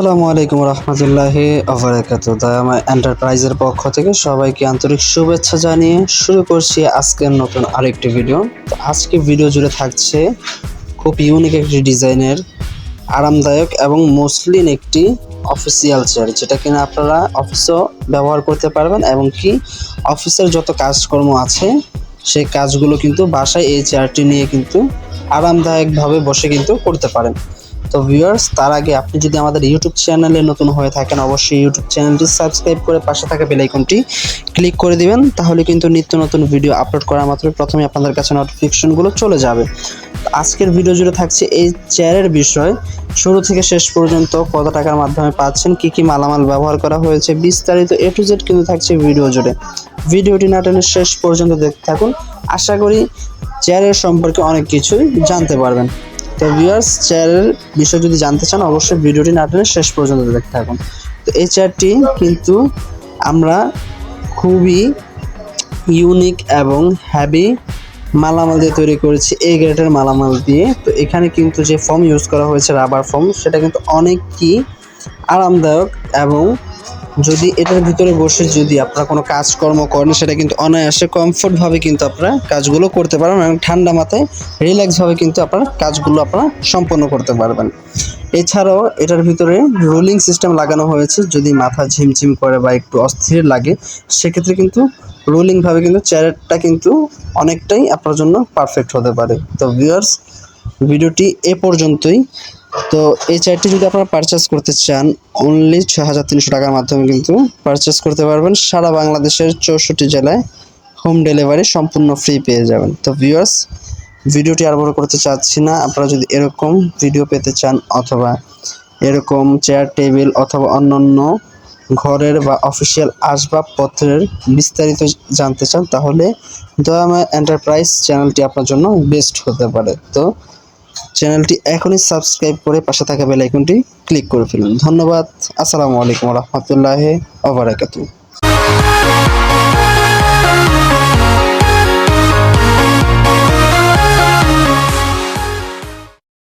আসসালামু আলাইকুম রহমতুল্লাহ আবরাকাত দায়ামা এন্টারপ্রাইজের পক্ষ থেকে সবাইকে আন্তরিক শুভেচ্ছা জানিয়ে শুরু করছি আজকের নতুন আরেকটি ভিডিও। তো আজকে ভিডিও জুড়ে থাকছে খুব ইউনিক একটি ডিজাইনের, আরামদায়ক এবং মসলিন একটি অফিসিয়াল চেয়ার যেটা কিনা আপনারা অফিসেও ব্যবহার করতে পারবেন এবং কি অফিসের যত কাজকর্ম আছে, সেই কাজগুলো কিন্তু বাসায় এই চেয়ারটি নিয়ে কিন্তু আরামদায়কভাবে বসে কিন্তু করতে পারেন। তো ভিউয়ার্স তার আগে আপনি যদি আমাদের ইউটিউব চ্যানেলে নতুন হয়ে থাকেন, অবশ্যই ইউটিউব চ্যানেলটি সাবস্ক্রাইব করে পাশে থাকা বেল আইকনটি ক্লিক করে দিবেন, তাহলে কিন্তু নিত্য নতুন ভিডিও আপলোড করা মাত্রই প্রথমে আপনাদের কাছে নোটিফিকেশনগুলো চলে যাবে। আজকের ভিডিও জুড়ে থাকছে এই চেয়ারের বিষয়। শুরু থেকে শেষ পর্যন্ত কত টাকার মাধ্যমে পাচ্ছেন, কি কি মালামাল ব্যবহার করা হয়েছে, বিস্তারিত এ টু জেড কিন্তু থাকছে ভিডিও জুড়ে। ভিডিওটি না টেনে শেষ পর্যন্ত দেখতে থাকুন। আশা করি চেয়ারের সম্পর্কে অনেক কিছুই জানতে পারবেন। তো ভিউয়ার্স চেয়ারের বিষয় যদি জানতে চান, অবশ্যই ভিডিওটি না টেনে শেষ পর্যন্ত দেখতে থাকুন। তো এই চেয়ারটি কিন্তু আমরা খুবই ইউনিক এবং হ্যাভি মালামাল দিয়ে তৈরি করেছি এই গ্রেডের মালামাল দিয়ে। তো এখানে কিন্তু যে ফর্ম ইউজ করা হয়েছে রাবার ফর্ম সেটা কিন্তু অনেক কি আরামদায়ক এবং যদি এটার ভিতরে বসে যদি আপনারা কোনো কাজকর্ম করেন, সেটা কিন্তু অনায়াসে কমফোর্টভাবে কিন্তু আপনারা কাজগুলো করতে পারবেন এবং ঠান্ডা মাথায় রিল্যাক্সভাবে কিন্তু আপনারা কাজগুলো আপনারা সম্পন্ন করতে পারবেন। এছাড়াও এটার ভিতরে রোলিং সিস্টেম লাগানো হয়েছে, যদি মাথা ঝিমঝিম করে বা একটু অস্থির লাগে, সেক্ষেত্রে কিন্তু রোলিংভাবে কিন্তু চেয়ারটা কিন্তু অনেকটাই আপনার জন্য পারফেক্ট হতে পারে। তো ভিউয়ার্স ভিডিওটি এ পর্যন্তই। তো এই চেয়ারটি যদি আপনারা পারচেস করতে চান অনলি ছয় হাজার তিনশো টাকার মাধ্যমে কিন্তু পারচেস করতে পারবেন। সারা বাংলাদেশের চৌষট্টি জেলায় হোম ডেলিভারি সম্পূর্ণ ফ্রি পেয়ে যাবেন। তো ভিউয়ার্স ভিডিওটি আর বড় করতে চাচ্ছি না। আপনারা যদি এরকম ভিডিও পেতে চান অথবা এরকম চেয়ার টেবিল অথবা অন্যান্য ঘরের বা অফিসিয়াল আসবাবপত্রের বিস্তারিত জানতে চান, তাহলে দয়াময় এন্টারপ্রাইজ চ্যানেলটি আপনার জন্য বেস্ট হতে পারে। তো চ্যানেলটি এখনই সাবস্ক্রাইব করে পাশে থাকা বেল আইকনটি ক্লিক করে ফেলুন। ধন্যবাদ। আসসালামু আলাইকুম রহমতুল্লাহ আবরাকাতু